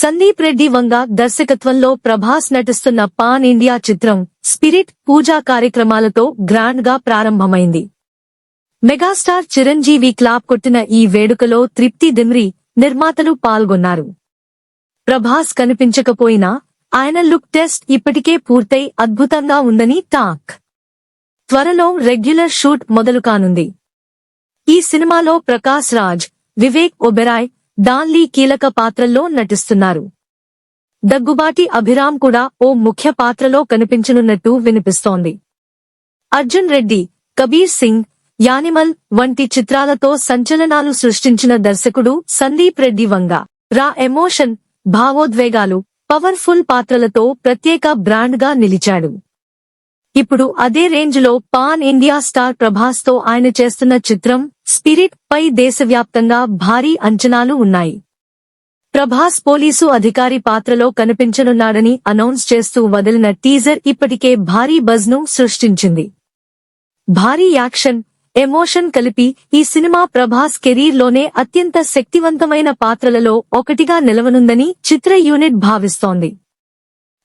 సందీప్ రెడ్డి వంగ దర్శకత్వంలో ప్రభాస్ నటిస్తున్న pan India చిత్రం స్పిరిట్ పూజా కార్యక్రమాలతో గ్రాండ్గా ప్రారంభమైంది. మెగాస్టార్ చిరంజీవి క్లాప్ కొట్టిన ఈ వేడుకలో తృప్తి దిమ్రి నిర్మాతలు పాల్గొన్నారు. ప్రభాస్ కనిపించకపోయినా ఆయన లుక్ టెస్ట్ ఇప్పటికే పూర్తయి అద్భుతంగా ఉందని టాక్. త్వరలో రెగ్యులర్ షూట్ మొదలు కానుంది ఈ సినిమాలో ప్రకాశ్ రాజ్ వివేక్ ఒబెరాయ్ డాన్లీ కీలక పాత్రల్లో నటిస్తున్నారు. దగ్గుబాటి అభిరామ్ కూడా ఓ ముఖ్య పాత్రలో కనిపించనున్నట్టు వినిపిస్తోంది. అర్జున్ రెడ్డి కబీర్ సింగ్ యానిమల్ వంటి చిత్రాలతో సంచలనాలు సృష్టించిన దర్శకుడు సందీప్ రెడ్డి వంగ. రా ఎమోషన్ భావోద్వేగాలు పవర్ఫుల్ పాత్రలతో ప్రత్యేక బ్రాండ్గా నిలిచాడు. ఇప్పుడు అదే రేంజ్లో పాన్ ఇండియా స్టార్ ప్రభాస్తో ఆయన చేస్తున్న చిత్రం స్పిరిట్ పై దేశవ్యాప్తంగా భారీ అంచనాలు ఉన్నాయి. ప్రభాస్ పోలీసు అధికారి పాత్రలో కనిపించనున్నాడని అనౌన్స్ చేస్తూ వదిలిన టీజర్ ఇప్పటికే భారీ బజ్ను సృష్టించింది. భారీ యాక్షన్ ఎమోషన్ కలిపి ఈ సినిమా ప్రభాస్ కెరీర్లోనే అత్యంత శక్తివంతమైన పాత్రలలో ఒకటిగా నిలవనుందని చిత్ర యూనిట్ భావిస్తోంది.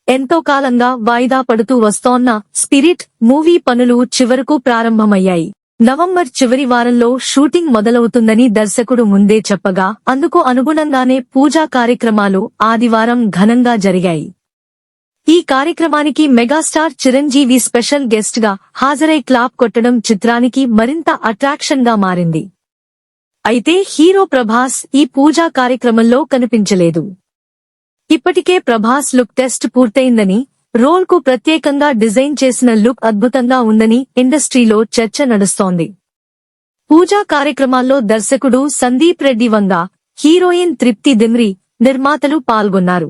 ఎంతో కాలంగా వాయిదా పడుతూ వస్తోన్న స్పిరిట్ మూవీ పనులు చివరకు ప్రారంభమయ్యాయి. నవంబర్ చివరి వారంలో షూటింగ్ మొదలవుతుందని దర్శకుడు ముందే చెప్పగా అందుకు అనుగుణంగానే పూజా కార్యక్రమాలు ఆదివారం ఘనంగా జరిగాయి. ఈ కార్యక్రమానికి మెగాస్టార్ చిరంజీవి స్పెషల్ గెస్ట్గా హాజరై క్లాప్ కొట్టడం చిత్రానికి మరింత అట్రాక్షన్గా మారింది. అయితే హీరో ప్రభాస్ ఈ పూజా కార్యక్రమంలో కనిపించలేదు. ఇప్పటికే ప్రభాస్ లుక్ టెస్ట్ పూర్తయిందని రోల్కు ప్రత్యేకంగా డిజైన్ చేసిన లుక్ అద్భుతంగా ఉందని ఇండస్ట్రీలో చర్చ నడుస్తోంది. పూజా కార్యక్రమాల్లో దర్శకుడు సందీప్ రెడ్డి వంగ హీరోయిన్ తృప్తి దిమ్రి నిర్మాతలు పాల్గొన్నారు.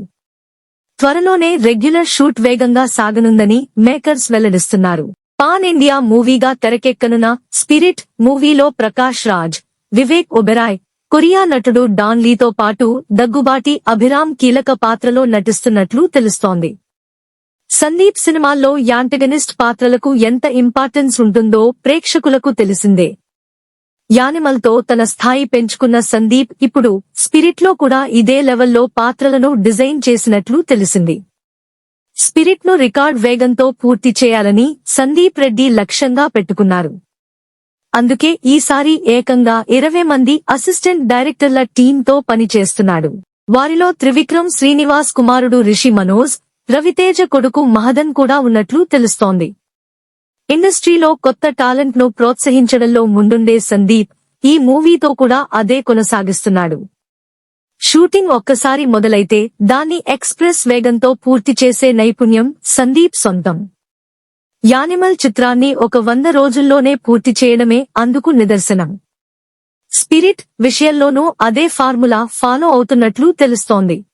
త్వరలోనే రెగ్యులర్ షూట్ వేగంగా సాగనుందని మేకర్స్ వెల్లడిస్తున్నారు. పాన్ ఇండియా మూవీగా తెరకెక్కనున్న స్పిరిట్ మూవీలో ప్రకాష్ రాజ్ వివేక్ ఒబెరాయ్ కొరియా నటుడు డాన్ లీతో పాటు దగ్గుబాటి అభిరామ్ కీలక పాత్రలో నటిస్తున్నట్లు తెలుస్తోంది. సందీప్ సినిమాల్లో యాంటగనిస్ట్ పాత్రలకు ఎంత ఇంపార్టెన్స్ ఉంటుందో ప్రేక్షకులకు తెలిసిందే. యానిమల్తో తన స్థాయి పెంచుకున్న సందీప్ ఇప్పుడు స్పిరిట్లో కూడా ఇదే లెవెల్లో పాత్రలను డిజైన్ చేసినట్లు తెలిసింది. స్పిరిట్ను రికార్డ్ వేగంతో పూర్తి చేయాలని సందీప్ రెడ్డి లక్ష్యంగా పెట్టుకున్నారు. అందుకే ఈసారి ఏకంగా ఇరవై మంది అసిస్టెంట్ డైరెక్టర్ల టీంతో పనిచేస్తున్నాడు. వారిలో త్రివిక్రమ్ శ్రీనివాస్ కుమారుడు రిషి మనోజ్ రవితేజ కొడుకు మహదన్ కూడా ఉన్నట్లు తెలుస్తోంది. ఇండస్ట్రీలో కొత్త టాలెంట్ను ప్రోత్సహించడంలో ముందుండే సందీప్ ఈ మూవీతో కూడా అదే కొనసాగిస్తున్నాడు. షూటింగ్ ఒక్కసారి మొదలైతే దాన్ని ఎక్స్ప్రెస్ వేగంతో పూర్తి చేసే నైపుణ్యం సందీప్ సొంతం. యానిమల్ చిత్రాన్ని ఒక వంద రోజుల్లోనే పూర్తి చేయడమే అందుకు నిదర్శనం. స్పిరిట్ విషయంలోనూ అదే ఫార్ములా ఫాలో అవుతున్నట్లు తెలుస్తోంది.